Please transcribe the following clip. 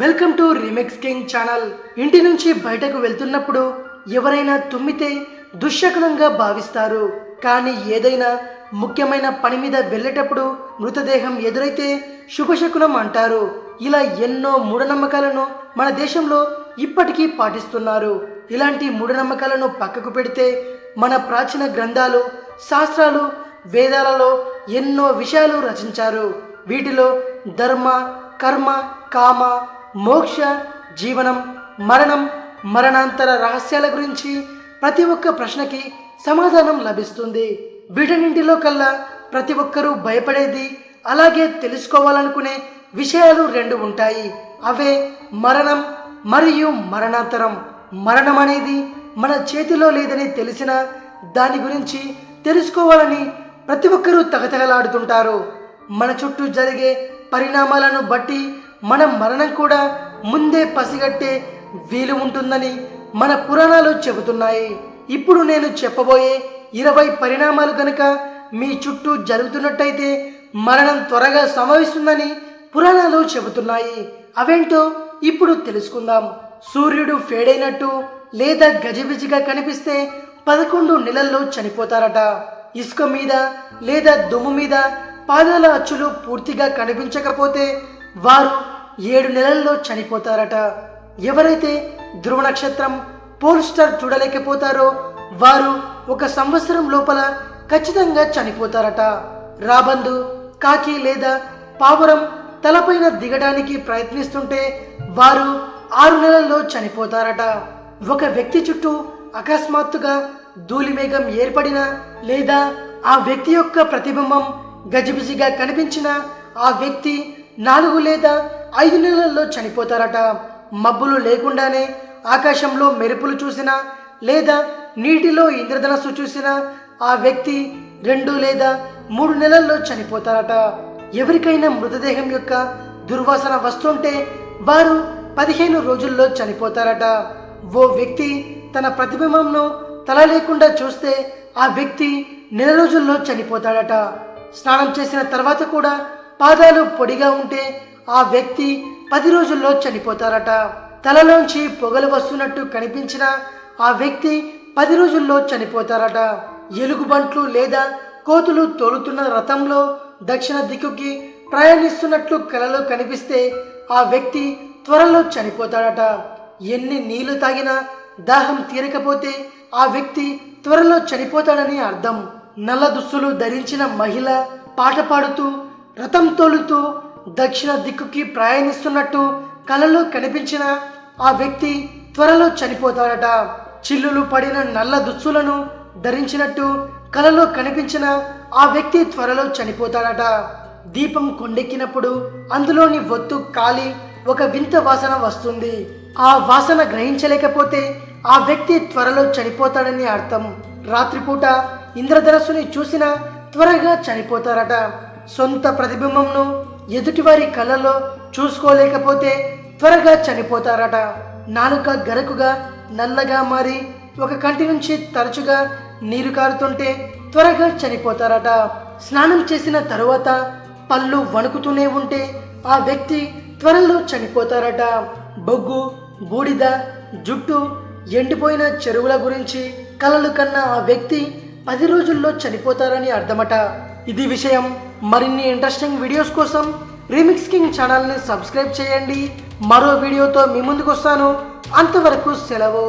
Welcome to remix king channel ఇంటి నుంచి బయటకు వెళ్తున్నప్పుడు ఎవరైనా తుమ్మితే దుశ్శకునంగా భావిస్తారు. కానీ ఏదైనా ముఖ్యమైన పని మీద వెళ్ళేటప్పుడు మృతదేహం ఎదురైతే శుభశకునం అంటారు. ఇలా ఎన్నో మూఢనమ్మకాలను మన దేశంలో ఇప్పటికీ పాటిస్తున్నారు. ఇలాంటి మూఢనమ్మకాలను పక్కకు పెడితే మన ప్రాచీన గ్రంథాలు శాస్త్రాలు వేదాలలో ఎన్నో విషయాలు రచించారు. వీటిలో ధర్మ కర్మ కామ మోక్ష జీవనం మరణం మరణాంతర రహస్యాల గురించి ప్రతి ఒక్క ప్రశ్నకి సమాధానం లభిస్తుంది. వీటన్నింటిలో కల్లా ప్రతి ఒక్కరూ భయపడేది అలాగే తెలుసుకోవాలనుకునే విషయాలు రెండు ఉంటాయి. అవే మరణం మరియు మరణాంతరం. మరణం అనేది మన చేతిలో లేదని తెలిసిన దాని గురించి తెలుసుకోవాలని ప్రతి ఒక్కరూ తగతగలాడుతుంటారు మన చుట్టూ జరిగే పరిణామాలను బట్టి మన మరణం కూడా ముందే పసిగట్టే వీలు ఉంటుందని మన పురాణాలు చెబుతున్నాయి. ఇప్పుడు నేను చెప్పబోయే ఇరవై పరిణామాలు కనుక మీ చుట్టూ జరుగుతున్నట్టయితే మరణం త్వరగా సంభవిస్తుందని పురాణాలు చెబుతున్నాయి. అవేంటో ఇప్పుడు తెలుసుకుందాం. సూర్యుడు ఫేడైనట్టు లేదా గజిబిజిగా కనిపిస్తే పదకొండు నెలల్లో చనిపోతారట. ఇసుక మీద లేదా దుమ్ము మీద పాదాల అచ్చులు పూర్తిగా కనిపించకపోతే వారు ఏడు నెలల్లో చనిపోతారట. ఎవరైతే ధ్రువ నక్షత్రం పోల్ స్టార్ చూడలేకపోతారో వారు ఒక సంవత్సరం లోపల ఖచ్చితంగా చనిపోతారట. రాబందు కాకి లేదా పావురం తలపైన దిగడానికి ప్రయత్నిస్తుంటే వారు ఆరు నెలల్లో చనిపోతారట. ఒక వ్యక్తి చుట్టూ అకస్మాత్తుగా ధూళిమేఘం ఏర్పడిన లేదా ఆ వ్యక్తి యొక్క ప్రతిబింబం గజిబిజిగా కనిపించిన ఆ వ్యక్తి నాలుగు లేదా ఐదు నెలల్లో చనిపోతారట. మబ్బులు లేకుండానే ఆకాశంలో మెరుపులు చూసినా లేదా నీటిలో ఇంద్రధనస్సు చూసినా ఆ వ్యక్తి రెండు లేదా మూడు నెలల్లో చనిపోతారట. ఎవరికైనా మృతదేహం యొక్క దుర్వాసన వస్తుంటే వారు పదిహేను రోజుల్లో చనిపోతారట. ఓ వ్యక్తి తన ప్రతిబింబంను తల లేకుండా చూస్తే ఆ వ్యక్తి నెల రోజుల్లో చనిపోతాడట. స్నానం చేసిన తర్వాత కూడా పాదాలు పొడిగా ఉంటే ఆ వ్యక్తి పది రోజుల్లో చనిపోతారట. తలలోంచి పొగలు వస్తున్నట్టు కనిపించిన ఆ వ్యక్తి పది రోజుల్లో చనిపోతారట. ఎలుగుబంట్లు లేదా కోతులు తోలుతున్న రథంలో దక్షిణ దిక్కుకి ప్రయాణిస్తున్నట్లు కలలో కనిపిస్తే ఆ వ్యక్తి త్వరలో చనిపోతాడట. ఎన్ని నీళ్ళు తాగినా దాహం తీరకపోతే ఆ వ్యక్తి త్వరలో చనిపోతాడని అర్థం. నల్ల దుస్తులు ధరించిన మహిళ పాట పాడుతూ రథం తోలుతూ దక్షిణ దిక్కుకి ప్రయాణిస్తున్నట్టు కలలో కనిపించిన ఆ వ్యక్తి త్వరలో చనిపోతాడట. చిల్లులు పడిన నల్ల దుస్తులను ధరించినట్టు కలలో కనిపించిన ఆ వ్యక్తి త్వరలో చనిపోతాడట. దీపం కొండెక్కినప్పుడు అందులోని ఒత్తు కాలి ఒక వింత వాసన వస్తుంది. ఆ వాసన గ్రహించలేకపోతే ఆ వ్యక్తి త్వరలో చనిపోతాడని అర్థం. రాత్రిపూట ఇంద్రధనస్సుని చూసిన త్వరగా చనిపోతారట. సొంత ప్రతిబింబంను ఎదుటివారి కళ్ళలో చూసుకోలేకపోతే త్వరగా చనిపోతారట. నాలుక గరకుగా నల్లగా మారి ఒక కంటి నుంచి తరచుగా నీరు కారుతుంటే త్వరగా చనిపోతారట. స్నానం చేసిన తరువాత పళ్ళు వణుకుతూనే ఉంటే ఆ వ్యక్తి త్వరలో చనిపోతారట. బొగ్గు బూడిద జుట్టు ఎండిపోయిన చెరువుల గురించి కలలు కన్న ఆ వ్యక్తి పది రోజుల్లో చనిపోతారని అర్థమట. ఇది విషయం. మరిన్ని ఇంట్రెస్టింగ్ వీడియోస్ కోసం రీమిక్స్ కింగ్ ఛానల్ని సబ్స్క్రైబ్ చేయండి. మరో వీడియోతో మీ ముందుకు వస్తాను అంతవరకు సెలవు.